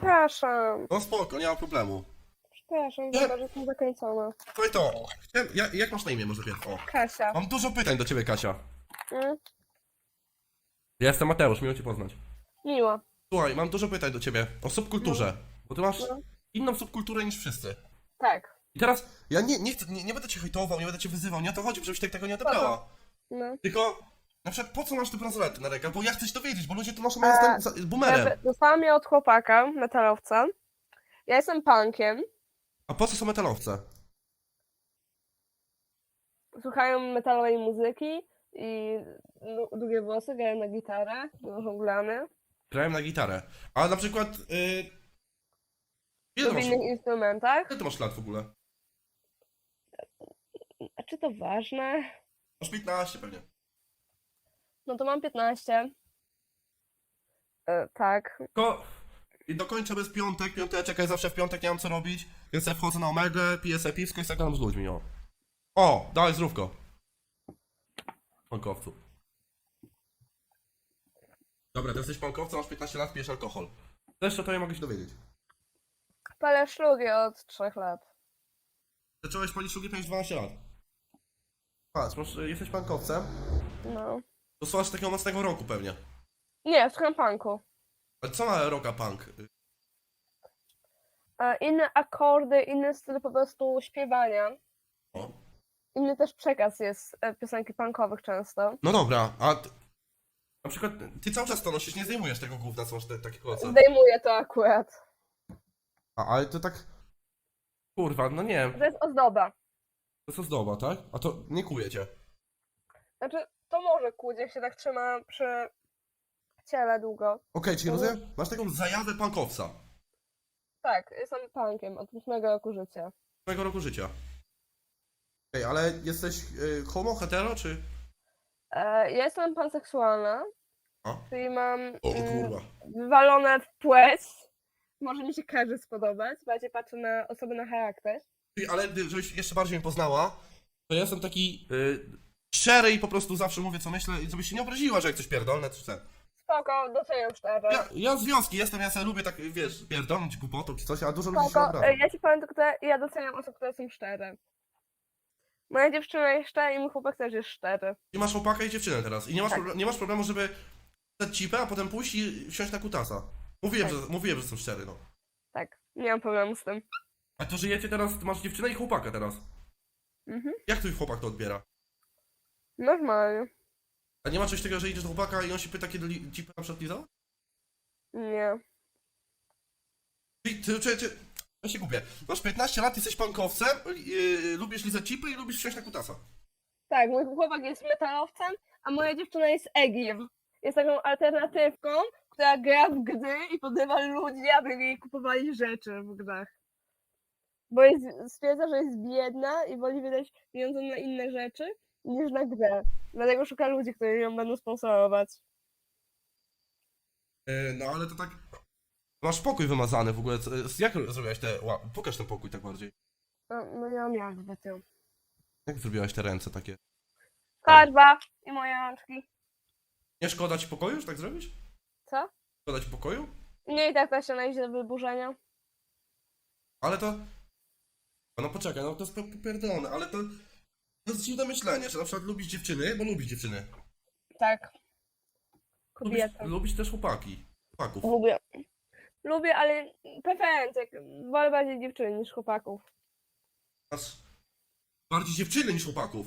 Przepraszam. No spoko, nie ma problemu. Przepraszam, Nie. chyba, że jestem zakręcona. To i to. Chciałem, ja, jak masz na imię może pierw? O. Kasia. Mam dużo pytań do ciebie, Kasia. Mm, Ja jestem Mateusz, miło cię poznać. miło. Słuchaj, mam dużo pytań do ciebie o subkulturze. Bo ty masz No. inną subkulturę niż wszyscy. Tak. I teraz, ja nie, nie, chcę, nie, nie będę cię hejtował, nie będę cię wyzywał, nie o to chodzi, żebyś tak tego nie odebrała. No. Tylko, na przykład, po co masz te bransolety na rękach? Bo ja chcę się dowiedzieć, bo ludzie tu noszą, A, ja jestem za- boomerem. Znaczy, Dostałam je od chłopaka, metalowca. Ja jestem punkiem. A po co są metalowce? Słuchają metalowej muzyki i dłu- długie włosy, grają na gitarę, noszą glany. Grałem na gitarę. A na przykład, yy... ile, ty W masz, innych instrumentach. ile ty masz lat w ogóle? A czy to ważne? Masz 15 pewnie. No to mam 15. E, tak. Tylko i dokończę bez piątek, piąteczek, ja zawsze w piątek nie mam co robić, więc ja wchodzę na Omegę, piję sobie piwsko i sobie gadam z ludźmi, o. O, dawaj zdrówko. Pankowcu. Dobra, ty jesteś pankowcem, masz 15 lat, pijesz alkohol. Też o to ja mogę się dowiedzieć. Palę szlugi od 3 lat. Zacząłeś palić szlugi, to już 12 lat. Patrz, masz, jesteś pankowcem, No. To słuchasz takiego mocnego roku pewnie. Nie, słucham punku. Ale co ma rocka punk? E, inne akordy, inny styl po prostu śpiewania. O. Inny też przekaz jest e, piosenki punkowych często. No dobra, a t- na przykład ty cały czas to nosisz, nie zdejmujesz tego gówna, co masz te, takie kolce. Zdejmuję to akurat. A, ale to tak... Kurwa, no nie wiem, To jest ozdoba. to jest ozdoba, tak? A to nie kuje cię. Znaczy, to może kłuć, jak się tak trzyma przy ciele długo. Okej, czyli rozumiem, masz taką zajawę punkowca. Tak, jestem punkiem od 8 roku życia. Twojego roku życia. Okej, ale jesteś y, homo, hetero, czy... E, ja jestem panseksualna, A? czyli mam O mm, kurwa. wywalone w płeć. Może mi się każdy spodobać, bardziej patrzę na osoby na charakter. Ty, Ale ty, żebyś jeszcze bardziej mnie poznała, to ja jestem taki y, szczery i po prostu zawsze mówię, co myślę i żebyś się nie obraziła, że jak coś pierdolne, czy chcę. Spoko, doceniam szczerze. Ja, ja związki jestem, ja sobie lubię tak, wiesz, pierdolnąć głupotą czy coś, a dużo ludzi się Spoko, obraża. ja ci powiem tylko, że ja doceniam osoby, które są szczere. Moja dziewczyna jest szczera i mój chłopak też jest szczery. I masz chłopaka i dziewczynę teraz. I nie masz, Tak. proble- nie masz problemu, żeby dać cipę, a potem pójść i wsiąść na kutasa. Mówiłem, Tak. że, mówiłem, że jestem szczery, no. Tak, nie mam problemu z tym. A to żyjecie teraz, ty masz dziewczynę i chłopaka teraz. Mhm. Jak twój chłopak to odbiera? Normalnie. A nie ma czegoś takiego, że idziesz do chłopaka i on się pyta, kiedy li- cipę na przykład lizał? Nie. Ty, ty, ty, ty, ja się gubię. Masz 15 lat, jesteś pankowcem, yy, lubisz lizać cipy i lubisz wsiąść na kutasa. Tak, mój chłopak jest metalowcem, a moja dziewczyna jest Egiem. Jest taką alternatywką, która gra w gry i podrywa ludzi, aby jej kupowali rzeczy w grach. Bo jest, stwierdza, że jest biedna i woli wydać pieniądze na inne rzeczy niż na grę. Dlatego szuka ludzi, którzy ją będą sponsorować. Yy, no ale to tak... Masz pokój wymazany w ogóle. co- Jak zrobiłaś te... ła- Pokaż ten pokój tak bardziej. No, no mam jak w tym. Jak zrobiłaś te ręce takie? Karba i moje rączki. Nie szkoda ci pokoju, już tak zrobić? Co? Szkoda ci pokoju? Nie i tak ta ściana idzie do wyburzenia. Ale to... No poczekaj, no to jest popierdolone, ale to... To jest dziwne myślenie, że na przykład lubisz dziewczyny, bo lubisz dziewczyny. Tak. Lubisz, Kobieta. lubisz też chłopaki. Chłopaków. Lubię. Lubię, ale preferencje. Wolę bardziej dziewczyn niż chłopaków. Masz bardziej dziewczyny niż chłopaków.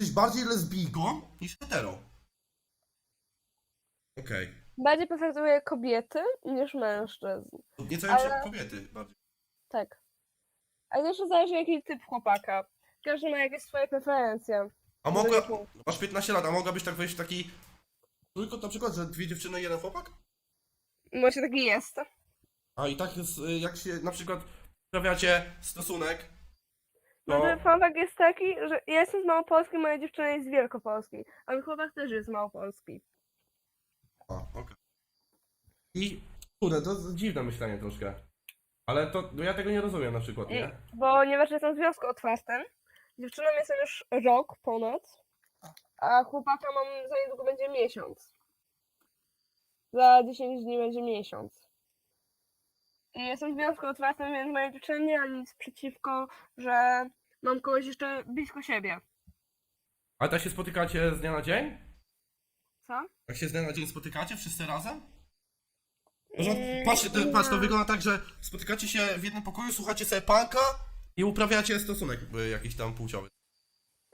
Jesteś bardziej lesbijką niż hetero. Okej. Bardziej preferuję kobiety niż mężczyzn. Nieco Ale- Ale... kobiety bardziej. Tak. Ale jeszcze zależy jaki typ chłopaka. Każdy ma jakieś swoje preferencje. A mogła... Masz 15 lat, a mogłabyś tak wejść w taki... Trójkąt na przykład, że dwie dziewczyny i jeden chłopak? Może taki jest. A i tak jest, y, jak się na przykład sprawiacie stosunek, No to fakt jest taki, że ja jestem z Małopolski, moja dziewczyna jest z Wielkopolski. A mój chłopak też jest z Małopolski. A, okej. I... Kurde, to jest dziwne myślenie troszkę. Ale to, no ja tego nie rozumiem na przykład, nie? Ponieważ jestem w związku otwartym. Dziewczyną jestem już rok ponad. A chłopaka mam za niedługo będzie miesiąc. Za 10 dni będzie miesiąc. I jestem w związku otwartym, więc moja dziewczyna nie ma nic przeciwko, że mam kogoś jeszcze blisko siebie. A tak się spotykacie z dnia na dzień? Co? Jak się z dnia na dzień spotykacie wszyscy razem? Może, Mm, patrz, to, patrz, to wygląda tak, że spotykacie się w jednym pokoju, słuchacie sobie panka i uprawiacie stosunek y, jakiś tam płciowy.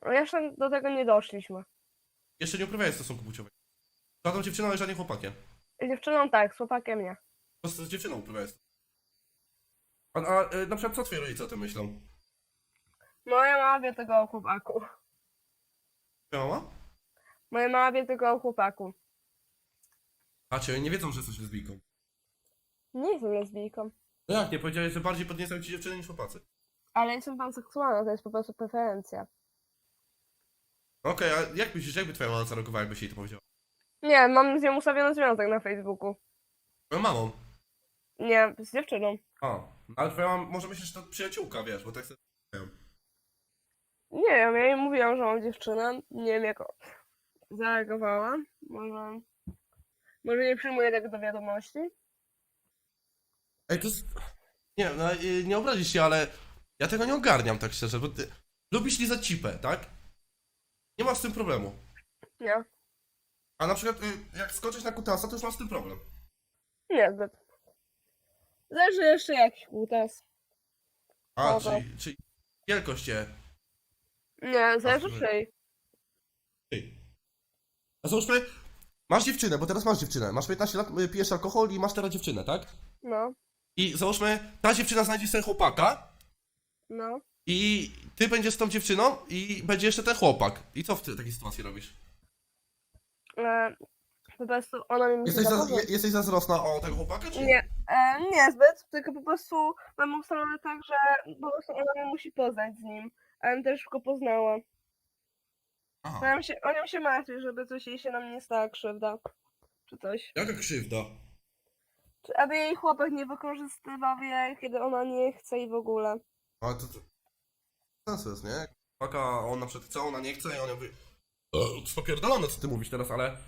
No, Jeszcze do tego nie doszliśmy. Jeszcze nie uprawiacie stosunku płciowego. Żadną dziewczyną i żadnym chłopakiem. Z dziewczyną tak, z chłopakiem nie. Po prostu z dziewczyną uprawiacie. A, a y, na przykład co twoi rodzice o tym myślą? Moja mama wie tego o chłopaku. Twoja mama? Moja mama wie tego o chłopaku. A cię nie wiedzą, że jesteś lesbijką. Nie jestem lesbijką. No jak nie, powiedziałeś, że bardziej podniecają ci dziewczyny niż chłopacy. Ale jestem panseksualna, to jest po prostu preferencja. Okej, a jak myślisz, jakby twoja mama zareagowała, jakbyś jej to powiedziała? Nie, mam z nią ustawiony związek na Facebooku. Twoją mamą. Nie, z dziewczyną. A, ale twoja mama może myślisz, że to przyjaciółka, wiesz, bo tak sobie... Nie wiem, ja jej mówiłam, że mam dziewczynę. Nie wiem jak zareagowała. Może... Może nie przyjmuję tego do wiadomości. Ej, to jest... Nie, no, y, nie obrazisz się, ale ja tego nie ogarniam tak szczerze, bo ty lubisz lizać cipę, tak? Nie masz z tym problemu. Nie, A na przykład y, jak skoczysz na kutasa, to już masz z tym problem. niezbyt. Zależy jeszcze jakiś kutas. A, Dobra. czyli, czyli wielkość cię... Nie, zależy czyj. Ty. A załóżmy, masz dziewczynę, bo teraz masz dziewczynę, masz 15 lat, y, pijesz alkohol i masz teraz dziewczynę, tak? No, I załóżmy, ta dziewczyna znajdzie sobie chłopaka no. i ty będziesz z tą dziewczyną i będzie jeszcze ten chłopak. I co w ty- takiej sytuacji robisz? E, po prostu ona mi musi Jesteś, za, je, jesteś zazdrosna o tego chłopaka, czy Nie, e, niezbyt, tylko po prostu mam ustalone tak, że po prostu ona mnie musi poznać z nim. A ja też go poznała. Aha. Bo ja się, o nią się martwi, żeby coś jej się na mnie stała krzywda. Czy coś. Jaka krzywda? Czy aby jej chłopak nie wykorzystywał jej, kiedy ona nie chce i w ogóle. Ale to, to sensu jest, nie? Chłopaka, on na przykład chce, ona nie chce i on mówi... "E, Spopierdolone, co ty mówisz teraz, ale...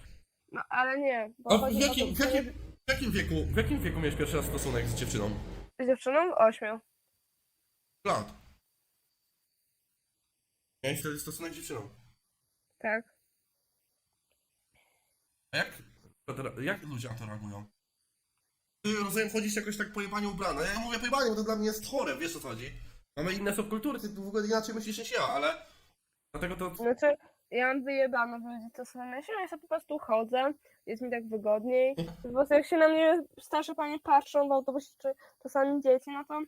No ale nie. Bo A w chodzi o jakim, to, w jakim, w jakim wieku, w jakim wieku miałeś pierwszy raz stosunek z dziewczyną? Z dziewczyną ośmiu. Lat. Miałeś wtedy stosunek z dziewczyną. Tak. A jak, jak ludzie na to reagują? Ty, rozumiem, chodzisz jakoś tak pojebanie ubrane. Ja mówię pojebanie, bo to dla mnie jest chore, wiesz o co chodzi? Mamy inne subkultury, ty w ogóle inaczej myślisz niż ja, ale... Dlatego to... Znaczy, ja mam wyjebane w ludzi, co sobie myślą, ja sobie po prostu chodzę, jest mi tak wygodniej. Po prostu jak się na mnie starsze panie patrzą w autobusie, czy czasami dzieci, no to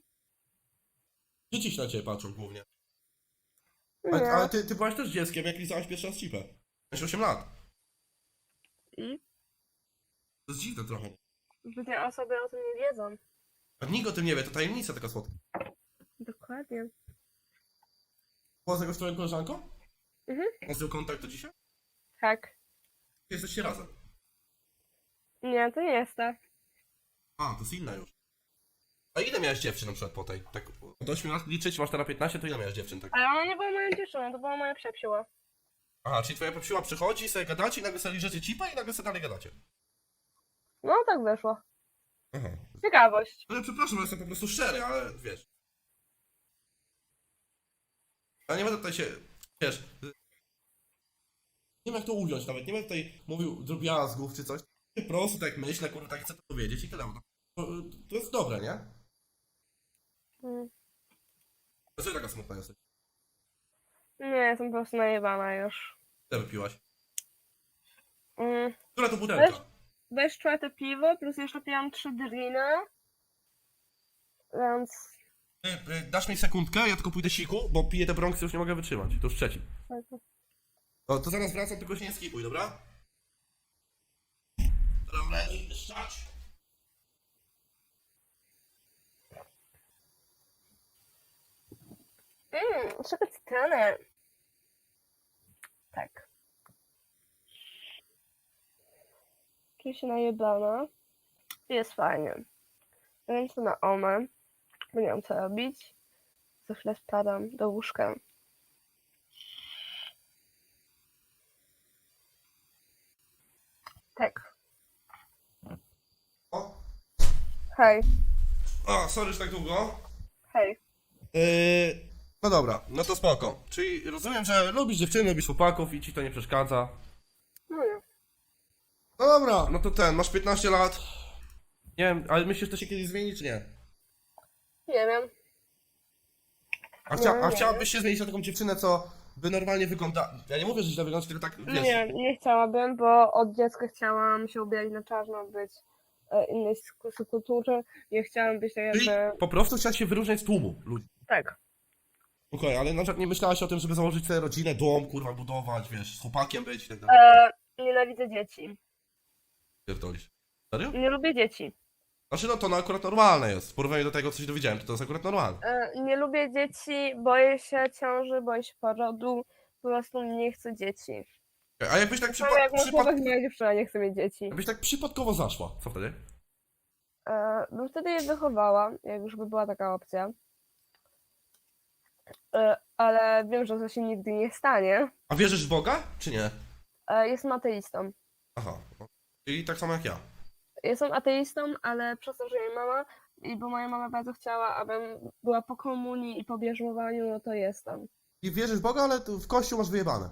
Dzieci się na ciebie patrzą głównie. nie. Ale, ale ty, ty byłaś też dzieckiem, jak lizałaś pierwszy raz cipę. Masz 8 lat. I To jest dziwne trochę. zbytnie osoby o tym nie wiedzą. A nikt o tym nie wie, to tajemnica taka słodka. Dokładnie. Była z z twoją koleżanką? Mhm. Masz z nią kontakt do dzisiaj? Tak. Jesteście razem. Nie, to nie jest tak. A, to jest inna już. A ile miałeś dziewczyn na przykład po tej? Tak, od 8 lat liczyć, masz teraz 15, to ile miałeś dziewczyn? Tak? Ale ona nie była moją dziewczyną, to była moja psiapsiła. Aha, czyli twoja popsiła przychodzi, sobie gadacie i nagle sobie liczycie cipę i nagle sobie dalej gadacie. No tak wyszło. Aha. Ciekawość. Ale przepraszam, że jestem po prostu szczery, ale wiesz. Ale nie będę tutaj się, wiesz... Nie wiem jak to ująć nawet, nie będę tutaj mówił drobiazgów czy coś. Po prostu tak myślę, kurde, tak chcę to powiedzieć i tyle. To, to jest dobre, nie? Mm. Dlaczego taka smutna jesteś? Nie, jestem po prostu najebana już. Ile wypiłaś? Mm. Która to butelka? Weź czwarte piwo, plus jeszcze pijam trzy driny. Więc... Y, y, Dasz mi sekundkę, ja tylko pójdę siku, bo piję te bronksy, już nie mogę wytrzymać. To już trzeci. O, to zaraz wracam, tylko się nie skipuj, dobra? Dobra, stać. Mmm, czego cytrynę. Tak. Się najebana. Jest fajnie. Ręce na omę, bo nie mam co robić. Za chwilę spadam do łóżka. Tak. O, Hej. O, sorry, że tak długo. Hej. Yy, no dobra, no to spoko. Czyli rozumiem, że lubisz dziewczyny, lubisz chłopaków i ci to nie przeszkadza. No nie. No dobra, no to ten, masz 15 lat. Nie wiem, ale myślisz, że to się kiedyś zmieni, czy nie? Nie wiem. A, chcia, Nie, a chciałabyś się zmienić na taką dziewczynę, co by normalnie wygląda... Ja nie mówię, że źle wyglądasz, tylko tak, wiesz... Nie, nie chciałabym, bo od dziecka chciałam się ubierać na czarno, być e, innej sk- subkulturze. Nie chciałam być tak Czyli jakby... po prostu chciałaś się wyróżniać z tłumu ludzi. Tak. Okej, ale na przykład nie myślałaś o tym, żeby założyć sobie rodzinę, dom, kurwa, budować, wiesz, z chłopakiem być i tak dalej. E, nienawidzę dzieci. Pierdolisz. Serio? Nie lubię dzieci. Znaczy, no to no akurat normalne jest. W porównaniu do tego, co się dowiedziałem, to to jest akurat normalne. E, nie lubię dzieci, boję się ciąży, boję się porodu. Po prostu nie chcę dzieci. A jakbyś tak, przypa- jak przypad- dziewczyna nie chce mieć dzieci. jakbyś tak przypadkowo zaszła, co wtedy? E, bym wtedy je wychowała, jak już by była taka opcja. E, ale wiem, że to się nigdy nie stanie. A wierzysz w Boga, czy nie? E, jestem ateistą. Aha. Czyli tak samo jak ja. Jestem ateistą, ale przez to, że jej mama, i bo moja mama bardzo chciała, abym była po komunii i po bierzmowaniu, no to jestem. I wierzysz w Boga, ale w kościół masz wyjebane.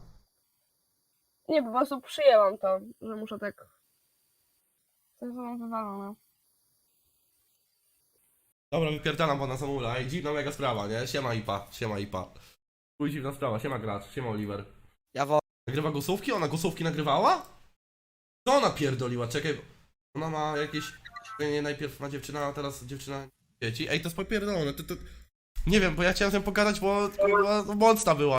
Nie, po prostu przyjęłam to, że muszę tak. To jest wywalone. Dobra, wypierdalam pana Samula i dziwna mega sprawa, nie? Siema Ipa, siema Ipa. Chuj dziwna sprawa, siema gracz, siema Oliver. Ja wo... Nagrywa głosówki? Ona głosówki nagrywała? Co ona pierdoliła? Czekaj, ona ma jakieś... Nie, najpierw ma dziewczyna, a teraz dziewczyna dzieci. Ej, to jest popierdolone, to, to... Nie wiem, bo ja chciałem z nią pogadać, bo kurwa mocna była.